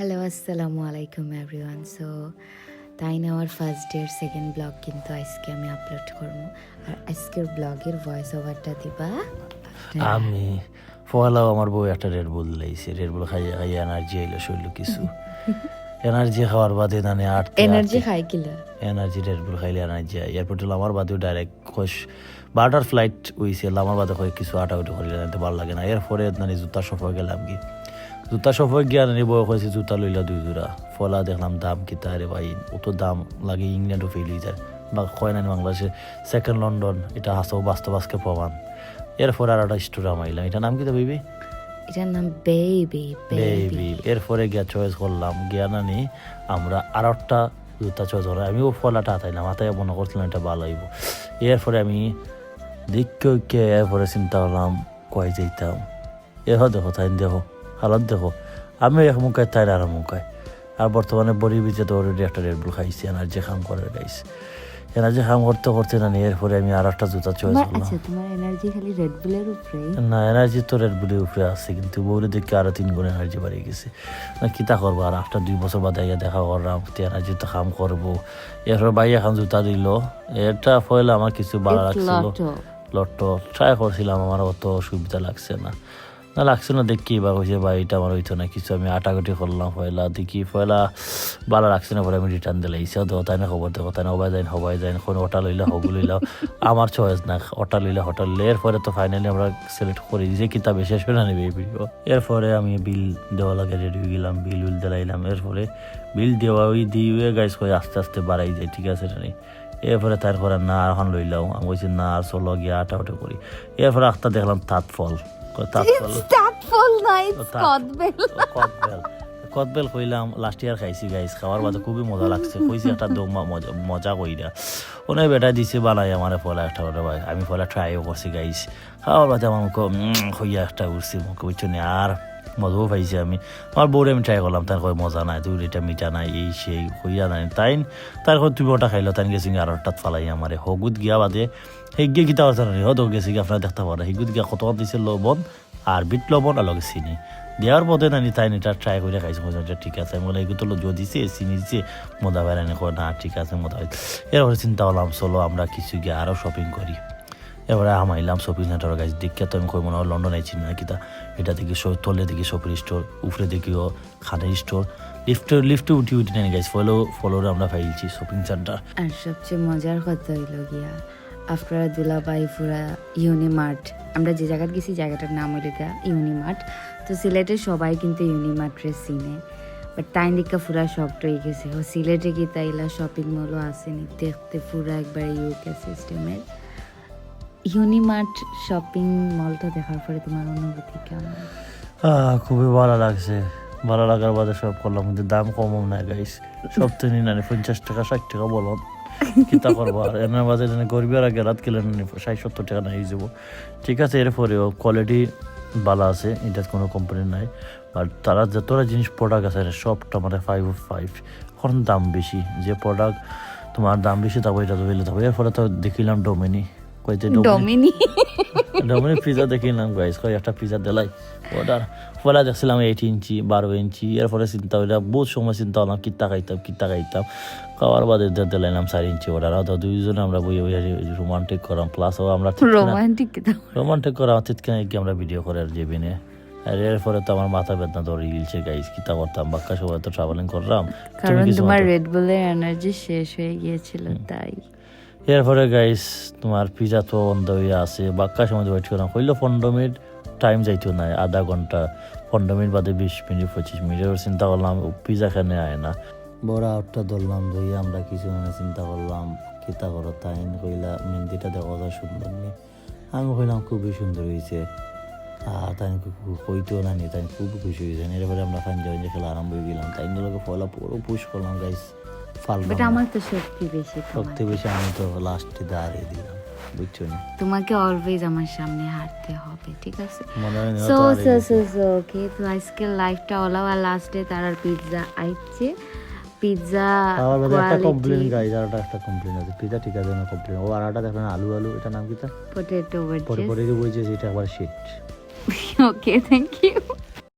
Hello আসসালামু আলাইকুম everyone so তাই না আমার ফার্স্ট ডে সেকেন্ড ব্লগ কিন্তু আজকে আমি আপলোড করব। আর আজকের ব্লগের ভয়েস ওভারটা দিবা আমি পয়লাও আমার বউ একটা রেড বুল লাইছে। রেড বুল খাইয়া খাইয়া এনার্জি আইলো শরীর কিছু। এনার্জি খাওয়ার বাদে নানে আট এনার্জি খাই কিলা এনার্জি রেড বুল খাইলে এনার্জি আই এয়ারপোর্টে আমার বাদেও ডাইরেক্ট খোশ বারোটার ফ্লাইট হইছে। আমার বাদে কয় কিছু আটা উঠে করিলে ভালো লাগে না। এরপরে নানি জুতা সফ গেলাম কি? জুতা সফ হয়ে গিয়া বউ কইছে জুতা লইলা দুই জোড়া ফলা দেখলাম দাম কিতা রে ভাই অত দাম লাগে ইংল্যান্ডও ফেল হয়ে যায় বা কয় নানি বাংলাদেশে সেকেন্ড লন্ডন এটা হাসও বাস্তব আজকে প্রমাণ এরপরে আর একটা স্টোর আমাইলাম এটা নাম কিতা বেবি এটার নাম বেবি বেবি এরপরে গিয়া চয়েস করলাম গিয়া নানি আমরা আর একটা জুতা চয়েস করলাম আমিও ফলাটা হাতাইলাম হাতাই মনে করছিলাম এটা ভালো হইব এরপরে আমি দেখকে এরপরে চিন্তা করলাম কয় যাইতাম এহ দেখো তাই দেখো হালত দেখো আমি এক মুখায় তাই আর মুখায় আর বর্তমানে বড়ি বিচে তো অলরেডি একটা রেড বুল খাইছি এনার্জি খাম করে গাইছি এনার্জি খাম করতে করতে নানি এরপরে আমি আর একটা জুতা চয়েস করলাম। আচ্ছা তোমার এনার্জি খালি রেড বুলের উপরে? না এনার্জি তো রেড বুলের উপরে আছে কিন্তু দেখে আরও তিন গুণ এনার্জি বাড়িয়ে গেছে। না কিতা করব আর আফটার দুই বছর বাদে আইয়া দেখা করলাম তো এনার্জি তো কাম করব। এরপর ভাই এখন জুতা দিল। এটা ফলে আমার কিছু ভালো লাগছিল। লটো লট্ট ট্রাই করছিলাম আমার অত সুবিধা লাগছে না। না, লাগছে না, দেখি বা কইছে ভাই এটা আমার হইতো না, কিছু আমি আটাগুটি করলাম পয়লা দেখি পয়লা ভালো লাগছে না, পরে আমি রিটার্ন দিলে ইচ্ছা তো তাই না, খবর দেখো তাই না, হবাই যায় হবাই যায় কোন ওটা লইলা, হবু লইলা, আমার চয়েস না ওটা লইলা হটা লইলে, এরপরে তো ফাইনালি আমরা সিলেক্ট করি, যে কিতাবে শেষ হয়ে না, নেবে এই ভিডিও এরপরে আমি বিল দেওয়া লাগে রেডি হয়ে গেলাম বিল উইল দিলাইলাম, এরপরে বিল দেওয়া ওই দিয়ে গাইস করে আস্তে আস্তে বাড়াই যায়, ঠিক আছে না এরপরে তারপরে না এখন লইলাম, আমি বলছি না, আর চলো গিয়ে আটা ওটা করি। এরপরে আখটা দেখলাম তাঁত ফল কয় তাঁত ফল স্টার্ট ফুল নাইট ও তা- কদবেল কদবেল কদবেল কইলাম লাস্ট ইয়ার খাইছি গাইস খাওয়ার বাদে খুবই মজা লাগছে। কইছি একটা দম মজা মজা কইরা। ওনে বেটা দিছে বানাই আমার ফলা একটা ওটা ভাই। আমি ফলা ট্রাইও করছি গাইস খাওয়ার বাদে আমার মুখ হইয়া একটা উঠছি মুখ বুঝছ আর মজাও পাইছি আমি। আমার বউরে আমি ট্রাই করলাম তার কয়, মজা নাই তুই এটা মিঠা নাই, এই সেই হইয়া নাই। তাই তার কয়, তুমি ওটা খাইলো তাই গেছি আর ওটাত ফালাই আমারে হগুত গিয়া বাদে, সেই গিয়ে গীতা কথা নাই হতো গেছি আপনারা দেখতে পারে হিগুত গিয়া কত দিছে লবণ আর বিট লবণ আর লগে চিনি। দেওয়ার পথে নানি তাই এটা ট্রাই করে খাইছে। এটা ঠিক আছে আমি বলে এগুলো জো দিছে, চিনি দিছে মজা বেড়ানি কয় না, ঠিক আছে মজা এরপরে চিন্তা করলাম চলো, আমরা কিছু গিয়ে আরও শপিং করি। এবারে আমাইলাম শপিং সেন্টার গাছ দেখে তো আমি কই মনে হয় লন্ডন আইছি না কিতা এটা দেখি তলে দেখি শপিং স্টোর উপরে দেখিও খানের স্টোর লিফটে লিফটে উঠি উঠি নেই গাইছি ফলো ফলোরে আমরা পাইছি শপিং সেন্টার আর সবচেয়ে মজার কথা হইল গিয়া আপনারা দুলাবাই পুরা ইউনিমার্ট আমরা যে জায়গায় গেছি, জায়গাটার নাম হইল গিয়া ইউনিমার্ট তো সিলেটে সবাই কিন্তু ইউনিমার্টরে সিনে বাট টাইম দিকা পুরা শক্ট হয়ে গেছে। সিলেটে কি তাইলা শপিং মলও আসেনি দেখতে পুরা একবার ইউকে সিস্টেমের ইউনিমার্ট শপিং মলটা দেখার পরে তোমার অনুভূতি কেমন? খুবই ভালো লাগছে। ভালো লাগার বাদে সব করলাম, কিন্তু দাম কমও না গাইস সব তো নি নানি পঞ্চাশ টাকা, ষাট টাকা বলুন কিতা করব আর? এনার বাদে জানি গরিবের আগে রাত গেলে নানি ষাট, সত্তর টাকা নাই যাব। ঠিক আছে, এরপরেও কোয়ালিটি ভালো আছে এটা কোনো কোম্পানি নাই। আর তারা যতটা জিনিস প্রোডাক্ট আছে সবটা মানে ফাইভ ফাইভ এখন দাম বেশি, যে প্রোডাক্ট তোমার দাম বেশি, তারপর এটা তো হইলে তবে এরপরে তো দেখিলাম ডোমিনি কইতে ডোমিনি। ডমিনি ডোমিনি পিজা দেখিলাম গাইস কই একটা পিজা দিলাই। অর্ডার পরে দেখছিলাম এইট ইঞ্চি বারো ইঞ্চি এরপরে চিন্তা হইলা বহুত সময় চিন্তা হলাম কিতা খাইতাম কিতা খাইতাম। খাওয়ার বাদে দিলাম চার ইঞ্চি অর্ডার আর দুইজনে আমরা বই বই রোমান্টিক করাম প্লাস আমরা রোমান্টিক রোমান্টিক করা তিতখানে গিয়ে আমরা ভিডিও করে আর যাবিনে আর এরপরে তো আমার মাথা বেদনা ধরে গিলছে গাইস কিতা করতাম? বাক্কা সবাই তো ট্রাভেলিং করলাম। কারণ তোমার রেড বুলের এনার্জি শেষ হয়ে গিয়েছিল তাই। এরপরে গাইস তোমার পিজা তো বন্ধ হয়ে আছে, বাক্কা সময় ওয়েট করলাম। হইল পনেরো মিনিট টাইম যাইতো না আধা ঘণ্টা। পনেরো মিনিট বাদে বিশ মিনিট, পঁচিশ মিনিট চিন্তা করলাম পিজা খানে আয় না। বড় আউটটা ধরলাম ধরে আমরা কিছু মানে চিন্তা করলাম কিতা করো তাই কইলা, মেহেন্দিটা দেখা যায় সুন্দর। নি আমি কইলাম খুবই সুন্দর হয়েছে আর তাই কইতেও না নি তাই খুব খুশি হয়েছে এরপরে আমরা ফাইন জয়েন খেলা আরম্ভ হয়ে গেলাম। তাই লোকে পয়লা পুরো পুশ করলাম গাইস ফাললাম বাট আমার তো শক্তি বেশি আমি তো লাস্টে দাঁড়িয়ে দিলাম বুঝছ না? তোমাকে অলওয়েজ আমার সামনে হাঁটতে হবে ঠিক আছে? So so so so okay তো আজকের লাইফটা ওলা আর লাস্টে তার পিৎজা আইছে। পিৎজা আমার একটা কমপ্লেন গাইজ আর একটা কমপ্লেন আছে। পিজা ঠিক আছে না কমপ্লেন ও দেখবেন আলু আলু এটা নাম কি তা পটেটো পরে পরে যে বলছে আবার শিট ওকে থ্যাংক ইউ